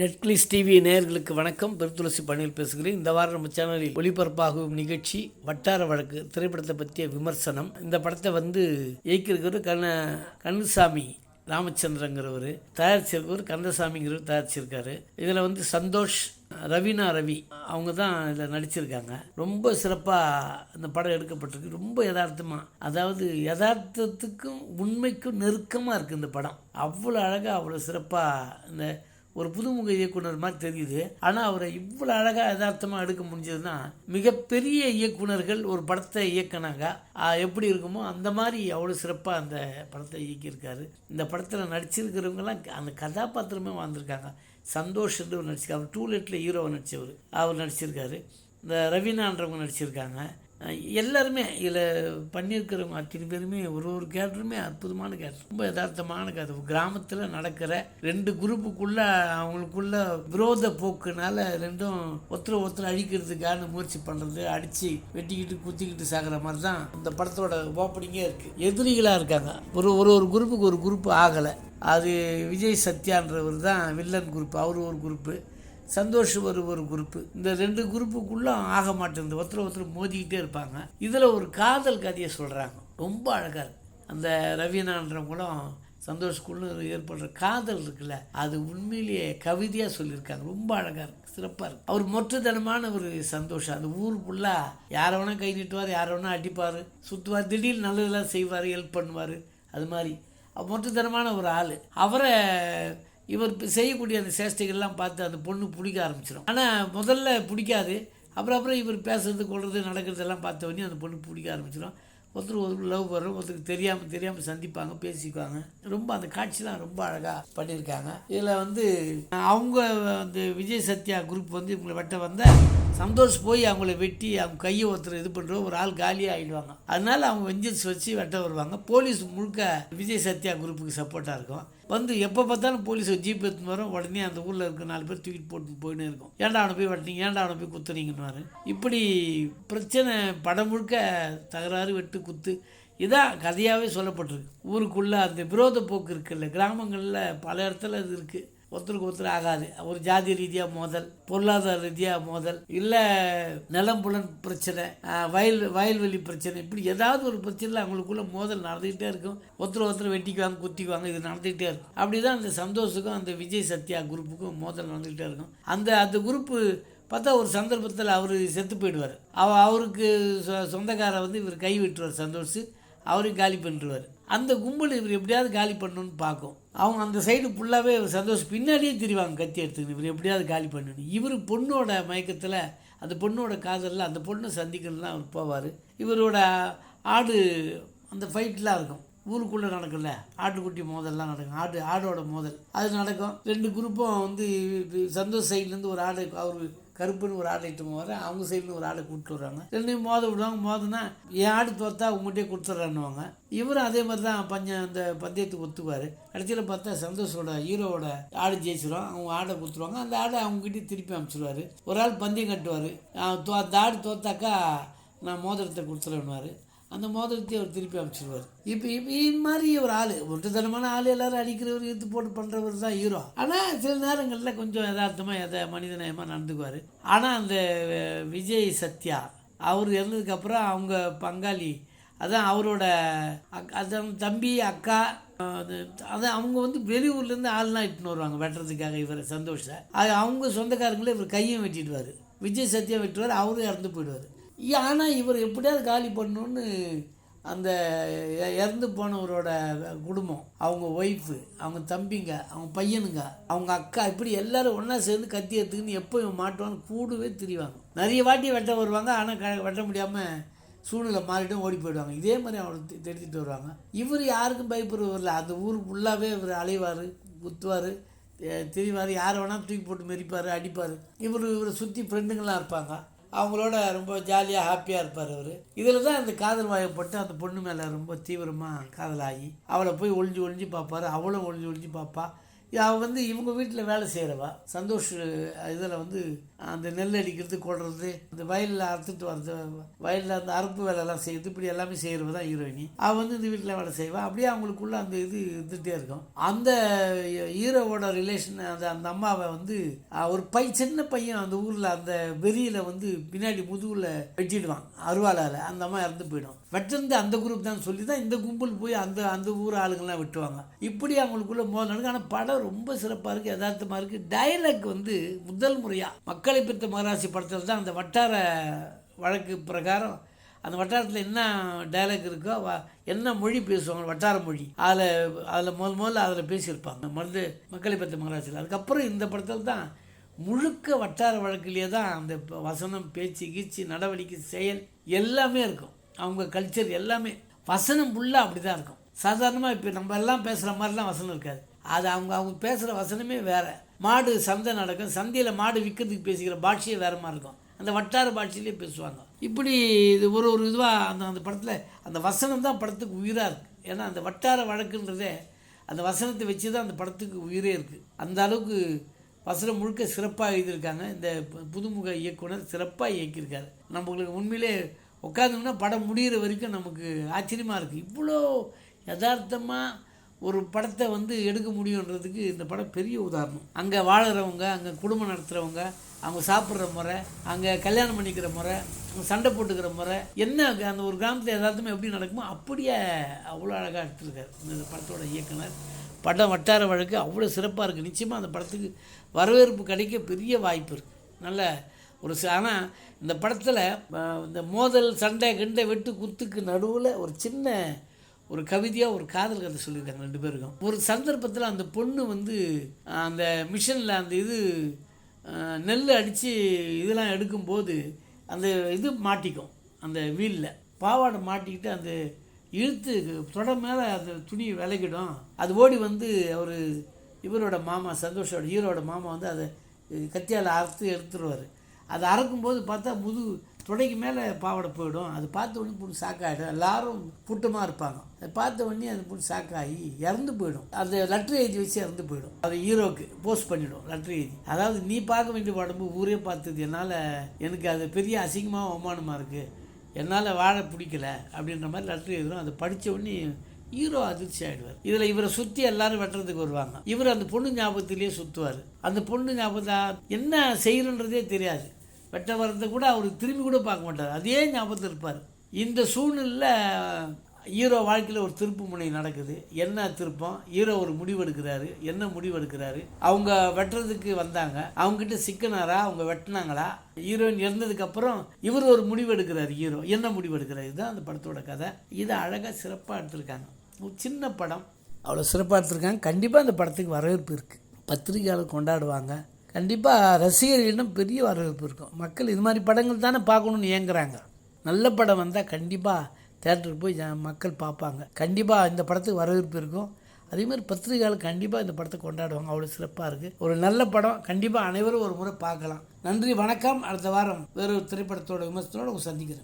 Netflix TV நேயர்களுக்கு வணக்கம். பெருத்துளசி பணியில் பேசுகிறேன். இந்த வாரம் நம்ம சேனலில் ஒளிபரப்பாகும் நிகழ்ச்சி வட்டார வழக்கு திரைப்படத்தை பற்றிய விமர்சனம். இந்த படத்தை வந்து இயக்கியிருக்கிறது கண்ண கண்ணுசாமி ராமச்சந்திரங்கிறவர். தயாரிச்சிருக்கவர் கந்தசாமிங்கிறவர் தயாரிச்சிருக்காரு இதில் வந்து சந்தோஷ் ரவினா ரவி அவங்க தான் இதில் நடிச்சிருக்காங்க. ரொம்ப சிறப்பாக இந்த படம் எடுக்கப்பட்டிருக்கு. ரொம்ப யதார்த்தமாக அதாவது யதார்த்தத்துக்கும் உண்மைக்கும் நெருக்கமாக இருக்குது இந்த படம். அவ்வளோ அழகாக அவ்வளோ சிறப்பாக இந்த ஒரு புதுமுக இயக்குனர் மாதிரி தெரியுது. ஆனால் அவரை இவ்வளோ அழகாக யதார்த்தமாக எடுக்க முடிஞ்சதுன்னா மிகப்பெரிய இயக்குனர்கள் ஒரு படத்தை இயக்குனாங்க. எப்படி இருக்குமோ அந்த மாதிரி அவ்வளோ சிறப்பாக அந்த படத்தை இயக்கியிருக்காரு. இந்த படத்தில் நடிச்சிருக்கிறவங்கலாம் அந்த கதாபாத்திரமே வாழ்ந்திருக்காங்க. சந்தோஷ் என்று ஒரு நடிச்சிருக்காரு. அவர் டூலெட்டில் ஹீரோவை நடித்தவர் அவர் நடிச்சிருக்காரு. இந்த ரவீனான்றவங்க நடிச்சிருக்காங்க. எல்லாருமே இதில் பண்ணியிருக்கிறவங்க அத்தனை பேருமே ஒரு ஒரு கேரக்டருமே அற்புதமான கேரக்டர். ரொம்ப யதார்த்தமான கேரக்டர் கிராமத்தில் நடக்கிற ரெண்டு குரூப்புக்குள்ள அவங்களுக்குள்ள விரோத போக்குனால ரெண்டும் ஒருத்தர் ஒருத்தர் அழிக்கிறதுக்கான முயற்சி பண்ணுறது அடித்து வெட்டிக்கிட்டு குத்திக்கிட்டு சாகிற மாதிரி தான் இந்த படத்தோட ஓப்பனிங்கே இருக்குது எதிரிகளாக இருக்காங்க. ஒரு ஒரு ஒரு குரூப்புக்கு ஒரு குரூப் ஆகலை. அது விஜய் சத்யான்றவர் தான் வில்லன் குரூப் அவர் ஒரு குரூப்பு சந்தோஷ் ஒரு ஒரு குரூப்பு இந்த ரெண்டு குரூப்புக்குள்ளே ஆக மாட்டேங்குது. ஒருத்தர் ஒருத்தர் மோதிக்கிட்டே இருப்பாங்க. இதில் ஒரு காதல் கதையை சொல்கிறாங்க ரொம்ப அழகாக இருக்கு. அந்த ரவீனான்றவங்களும் சந்தோஷ்குள்ள ஏற்படுற காதல் இருக்குல்ல அது உண்மையிலேயே கவிதையாக சொல்லியிருக்காங்க. ரொம்ப அழகாக இருக்குது சிறப்பாக இருக்கு. அவர் மொற்றத்தனமான ஒரு சந்தோஷம். அந்த ஊர் ஃபுல்லாக யாரை வேணால் கை நீட்டுவார் யாரை வேணால் அடிப்பார். சுற்றுவார் திடீர்னு நல்லதெல்லாம் செய்வார் ஹெல்ப் பண்ணுவார். அது மாதிரி. மொற்றுத்தனமான ஒரு ஆள். அவரை இவர் செய்யக்கூடிய அந்த சேஷ்டைகள்லாம் பார்த்து அந்த பொண்ணு பிடிக்க ஆரம்பிச்சிடும் ஆனால் முதல்ல பிடிக்காது. அப்புறம் அப்புறம் இவர் பேசுறது கொள்வது நடக்கிறதெல்லாம் பார்த்த உடனே அந்த பொண்ணு பிடிக்க ஆரம்பிச்சிடும் ஒருத்தர் ஒரு லவ் வரும் ஒருத்தருக்கு தெரியாமல் தெரியாமல் சந்திப்பாங்க பேசிக்குவாங்க. ரொம்ப அந்த காட்சிலாம் ரொம்ப அழகாக பண்ணியிருக்காங்க. இதில் வந்து அவங்க அந்த விஜய் சத்யா குரூப் வந்து இவங்களை வெட்ட வந்த சந்தோஷ் போய் அவங்கள வெட்டி அவங்க கையை ஒருத்தர் இது பண்ணுற ஒரு ஆள் காலியாக ஆகிடுவாங்க அதனால அவங்க வெஞ்சன்ஸ் வச்சு வெட்ட வருவாங்க. போலீஸ் முழுக்க விஜய் சத்யா குரூப்புக்கு சப்போர்ட்டாக இருக்கும். வந்து எப்போ பார்த்தாலும் போலீஸ் ஜீப் எடுத்துன்னு வரும். உடனே அந்த ஊரில் இருக்க நாலு பேர் தூக்கிட்டு போட்டு போயின்னு இருக்கும். ஏன்டா அவனை போய் வெட்டினீங்க? ஏன்டா அவனை போய் குத்துறீங்கன்னு இப்படி பிரச்சனை படம் முழுக்க தகராறு வெட்டு குத்து இதான் கதையாகவே சொல்லப்பட்டிருக்கு. ஊருக்குள்ளே அந்த விரோத போக்கு இருக்குல்ல கிராமங்களில் பல இடத்துல அது இருக்குது ஒருத்தருக்கு ஒருத்தர் ஆகாது. ஒரு ஜாதி ரீதியாக மோதல் பொருளாதார ரீதியாக மோதல் இல்லை நிலம் புலன் பிரச்சனை வயல் வயல்வெளி பிரச்சனை இப்படி ஏதாவது ஒரு பிரச்சனையில் அவங்களுக்குள்ள மோதல் நடந்துக்கிட்டே இருக்கும். ஒருத்தர் ஒருத்தர் வெட்டிக்குவாங்க குத்திக்குவாங்க இது நடந்துக்கிட்டே இருக்கும். அப்படி தான் அந்த சந்தோஷுக்கும் அந்த விஜய் சத்யா குரூப்புக்கும் மோதல் நடந்துக்கிட்டே இருக்கும். அந்த அந்த குரூப்பு பார்த்தா ஒரு சந்தர்ப்பத்தில் அவர் செத்து போயிடுவார். அவ அவருக்கு சொ- சொந்தக்காரை வந்து இவர் கை விட்டுருவார் சந்தோஷ். அவரையும் காலி பண்ணிடுவார் அந்த கும்பல் இவர் எப்படியாவது காலி பண்ணணும்னு பார்க்கும். அவங்க அந்த சைடு ஃபுல்லாகவே சந்தோஷம். சந்தோஷ் பின்னாடியே திரிவாங்க கத்தி எடுத்துக்கணும் இவர் எப்படியாவது காலி பண்ணணும். இவர் பொண்ணோட மயக்கத்தில் அந்த பொண்ணோட காதலில் அந்த பொண்ணை சந்திக்கணும்னா அவர் போவார். இவரோட ஆடு அந்த ஃபைட்லாம் இருக்கும். ஊருக்குள்ளே நடக்கும்ல ஆட்டுக்குட்டி மோதல்லாம் நடக்கும். ஆடு ஆடோட மோதல். அது நடக்கும். ரெண்டு குரூப்பும் வந்து சந்தோஷ் சைட்லேருந்து ஒரு ஆடு அவர் கருப்புன்னு ஒரு ஆடை இட்டு போவார். அவங்க சைடில் ஒரு ஆடை கூப்பிட்டு வர்றாங்க ரெண்டையும் மோத விடுவாங்க. மோதனா என் ஆடு தோத்தா உங்கள்கிட்டயே கொடுத்துட்றான்னுவாங்க இவரும் அதே மாதிரி தான் பஞ்சம் அந்த பந்தயத்துக்கு ஒத்துவார் கடைசியில் பார்த்தா சந்தோஷோட ஹீரோவோட ஆடு ஜெயிச்சிடும் அவங்க ஆடை கொடுத்துருவாங்க. அந்த ஆடை அவங்ககிட்ட திருப்பி அமைச்சிடுவார் ஒரு ஆள் பந்தயம் கட்டுவார். அந்த ஆடு தோத்தாக்கா நான் மோதிரத்தை கொடுத்துருவேன்னுவார் அந்த மோதிரத்தையும் அவர் திருப்பி அனுப்பிச்சிடுவார் இப்போ இப்போ இது மாதிரி ஒரு ஆள் ஒட்டுத்தனமான ஆள் எல்லாரும் அடிக்கிறவர் எடுத்து போட்டு பண்ணுறவர் தான் ஹீரோ ஆனால் சில நேரங்களில் கொஞ்சம் யதார்த்தமாக எதை மனிதநேயமாக நடந்துக்குவார். ஆனால் அந்த விஜய் சத்யா அவர் இறந்ததுக்கப்புறம் அவங்க பங்காளி அதான் அவரோட அக் அதான் தம்பி அக்கா அது அது அதான் அவங்க வந்து வெளியூர்லேருந்து ஆள்லாம் இட்டுன்னு வருவாங்க வெட்டுறதுக்காக இவர் சந்தோஷத்தை அது அவங்க சொந்தக்காரங்களே இவர் கையும் வெட்டிடுவார். விஜய் சத்யா வெட்டுவார் அவரும் இறந்து போயிடுவார். ஆனால் இவர் எப்படியாவது காலி பண்ணணுன்னு அந்த இறந்து போனவரோட குடும்பம் அவங்க ஒய்ஃபு அவங்க தம்பிங்க அவங்க பையனுங்க அவங்க அக்கா இப்படி எல்லாரும் ஒன்றா சேர்ந்து கத்தி எடுத்துக்கின்னு எப்போ இவன் மாட்டுவான்னு கூடவே திரிவாங்க. நிறைய வாட்டி வெட்ட வருவாங்க ஆனால் க வெட்ட முடியாமல் சூழ்நிலை மாறிட்டும் ஓடி போயிடுவாங்க. இதே மாதிரி அவரை தெ- தெரிஞ்சுட்டு வருவாங்க. இவர் யாருக்கும் பயப்படுறவரில்ல அந்த ஊர் ஃபுல்லாகவே இவர் அலைவார் குத்துவார் திரிவார். யாரை வேணால் தூக்கி போட்டு மெரிப்பார் அடிப்பார். இவர் இவரை சுற்றி ஃப்ரெண்டுங்களாம் இருப்பாங்க. அவங்களோட ரொம்ப ஜாலியாக ஹாப்பியாக இருப்பார் அவர். இதில் தான் அந்த காதல் வாயப்பட்டு அந்த பொண்ணு மேலே ரொம்ப தீவிரமாக காதலாகி அவளை போய் ஒளிஞ்சு ஒளிஞ்சு பார்ப்பாரு. அவளும் ஒளிஞ்சு ஒளிஞ்சு பார்ப்பா. அவள் வந்து இவங்க வீட்டில் வேலை செய்கிறவா சந்தோஷ் இதில் வந்து அந்த நெல் அடிக்கிறது கொடுறது இந்த வயலில் அறுத்துட்டு வர்றது வயலில் அந்த அறுப்பு வேலைலாம் செய்யறது இப்படி எல்லாமே செய்கிறவ தான் ஹீரோயினி அவள் வந்து இந்த வீட்டில் வேலை செய்வாள் அப்படியே அவங்களுக்குள்ள அந்த இது இருந்துகிட்டே இருக்கும். அந்த ஹீரோவோட ரிலேஷன் அந்த அந்த அம்மாவை வந்து ஒரு பை சின்ன பையன் அந்த ஊரில் அந்த வெறியில் வந்து பின்னாடி முதுகில் வெட்டிடுவான் அருவாளால். அந்த அம்மா இறந்து போயிடும். வெட்டிருந்து அந்த குரூப் தான் சொல்லி தான் இந்த கும்பல் போய் அந்த அந்த ஊர் ஆளுங்கள்லாம் வெட்டுவாங்க. இப்படி அவங்களுக்குள்ள மோதல் நடக்கும் ஆனால் படம் ரொம்ப சிறப்பாக இருக்குது யதார்த்தமாக இருக்குது டைலாக் வந்து முதல் முறையாக மக்களை பெற்ற மகராசி படத்தில் தான் அந்த வட்டார வழக்கு பிரகாரம் அந்த வட்டாரத்தில் என்ன டைலாக் இருக்கோ என்ன மொழி பேசுவாங்க வட்டார மொழி அதில் அதில் முதல் முதல்ல அதில் பேசியிருப்பாங்க. மருந்து மக்களை பெற்ற மகராசியில். அதுக்கப்புறம் இந்த படத்தில் தான் முழுக்க வட்டார வழக்கிலேயே தான் அந்த வசனம் பேச்சு கீச்சு நடவடிக்கை செயல் எல்லாமே இருக்கும். அவங்க கல்ச்சர் எல்லாமே வசனம் ஃபுல்லாக அப்படி தான் இருக்கும். சாதாரணமாக இப்போ நம்ம எல்லாம் பேசுகிற மாதிரிலாம் வசனம் இருக்காது. அது அவங்க அவங்க பேசுகிற வசனமே வேறு. மாடு சந்தை நடக்கும். சந்தையில் மாடு விற்கிறதுக்கு பேசிக்கிற பாட்சியே வேறு மாதிரி இருக்கும். அந்த வட்டார பாட்சியிலே பேசுவாங்க. இப்படி இது ஒரு ஒரு இதுவாக அந்த அந்த படத்தில் அந்த வசனம் தான் படத்துக்கு உயிராக இருக்குது ஏன்னா அந்த வட்டார வழக்குன்றதே அந்த வசனத்தை வச்சு தான் அந்த படத்துக்கு உயிரே இருக்குது அந்த அளவுக்கு வசனம் முழுக்க சிறப்பாக எழுதியிருக்காங்க. இந்த பு- புதுமுக இயக்குனர் சிறப்பாக இயக்கியிருக்காரு. நம்மளுக்கு உண்மையிலே உட்காந்தோம்னா படம் முடிகிற வரைக்கும் நமக்கு ஆச்சரியமாக இருக்குது இவ்வளோ யதார்த்தமாக ஒரு படத்தை வந்து எடுக்க முடியுன்றதுக்கு இந்த படம் பெரிய உதாரணம். அங்கே வாழ்கிறவங்க அங்கே குடும்பம் நடத்துகிறவங்க அவங்க சாப்பிட்ற முறை அங்கே கல்யாணம் பண்ணிக்கிற முறை அவங்க சண்டை போட்டுக்கிற முறை என்ன அந்த ஒரு கிராமத்தில் எதார்த்தமே எப்படி நடக்குமோ அப்படியே அவ்வளோ அழகாக எடுத்துருக்காரு. இந்த படத்தோட இயக்குனர். படம் வட்டார வழக்கு அவ்வளோ சிறப்பாக இருக்குது நிச்சயமாக அந்த படத்துக்கு வரவேற்பு கிடைக்க பெரிய வாய்ப்பு இருக்குது நல்ல ஒரு ஆனால் இந்த படத்தில் இந்த மோதல் சண்டை கிண்டை வெட்டு குத்துக்கு நடுவில் ஒரு சின்ன ஒரு கவிதையாக ஒரு காதல் கதை சொல்லியிருக்காங்க ரெண்டு பேருக்கும். ஒரு சந்தர்ப்பத்தில் அந்த பொண்ணு வந்து அந்த மிஷினில் அந்த இது நெல் அடித்து இதெல்லாம் எடுக்கும்போது அந்த இது மாட்டிக்கும் அந்த வீலில். பாவாடை மாட்டிக்கிட்டு அந்த இழுத்து தொட மேலே அந்த துணி விலகிடும். அது ஓடி வந்து அவர் இவரோட மாமா சந்தோஷோட ஹீரோட மாமா வந்து அதை கத்தியால் அறுத்து எடுத்துருவார். அதை அறுக்கும்போது பார்த்தா முது துடைக்கு மேலே பாவாடை போயிடும். அது பார்த்த உடனே புண்ணு சாக்காயிடும். எல்லாரும் கூட்டமாக இருப்பாங்க. அதை பார்த்த உடனே அந்த புண்ணு சாக்காகி இறந்து போயிடும். அந்த லெட்டர் எழுதி வச்சு இறந்து போயிடும். அது ஹீரோக்கு போஸ்ட் பண்ணிவிடும் லெட்டர் எழுதி. அதாவது நீ பார்க்க வேண்டிய உடம்பு ஊரே பார்த்தது. என்னால் எனக்கு அது பெரிய அசிங்கமாக அவமானமாக இருக்குது என்னால் வாழ பிடிக்கல அப்படின்ற மாதிரி லெட்டர் எழுதுகிறோம் அதை படித்த உடனே ஹீரோ அதிர்ச்சி ஆகிடுவார் இதில் இவரை சுற்றி எல்லாரும் வெட்டுறதுக்கு வருவாங்க. இவர் அந்த பொண்ணு ஞாபகத்திலேயே சுற்றுவார் அந்த பொண்ணு ஞாபகம் என்ன செய்யணுன்றதே தெரியாது. வெட்ட வர்றதை கூட அவர் திரும்பி கூட பார்க்க மாட்டார். அதே ஞாபகத்தில் இருப்பார். இந்த சூழ்நிலையில் ஹீரோ வாழ்க்கையில் ஒரு திருப்பு முனை நடக்குது. என்ன திருப்பம்? ஹீரோ ஒரு முடிவு எடுக்கிறாரு என்ன முடிவு எடுக்கிறாரு அவங்க வெட்டுறதுக்கு வந்தாங்க. அவங்ககிட்ட சிக்கனாரா? அவங்க வெட்டினாங்களா? ஹீரோயின் இருந்ததுக்கப்புறம் இவர் ஒரு முடிவு எடுக்கிறார் ஹீரோ. என்ன முடிவு எடுக்கிறார் இதுதான் அந்த படத்தோட கதை. இதை அழகாக சிறப்பாக எடுத்திருக்காங்க. ஒரு சின்ன படம். அவ்வளோ சிறப்பாக எடுத்திருக்காங்க. கண்டிப்பாக அந்த படத்துக்கு வரவேற்பு இருக்குது பத்திரிகையாளர் கொண்டாடுவாங்க. கண்டிப்பாக ரசிகர்களிடம் பெரிய வரவேற்பு இருக்கும். மக்கள் இது மாதிரி படங்கள் தானே பார்க்கணுன்னு ஏங்குறாங்க. நல்ல படம் வந்தால் கண்டிப்பாக தேட்டருக்கு போய் மக்கள் பார்ப்பாங்க. கண்டிப்பாக இந்த படத்துக்கு வரவேற்பு இருக்கும். அதே மாதிரி பத்திரிகையாளர் கண்டிப்பாக இந்த படத்தை கொண்டாடுவாங்க. அவ்வளோ சிறப்பாக இருக்குது ஒரு நல்ல படம். கண்டிப்பாக அனைவரும் ஒரு முறை பார்க்கலாம். நன்றி வணக்கம். அடுத்த வாரம் வேறொரு திரைப்படத்தோட விமர்சனத்தோடு உங்களை சந்திக்கிறேன்.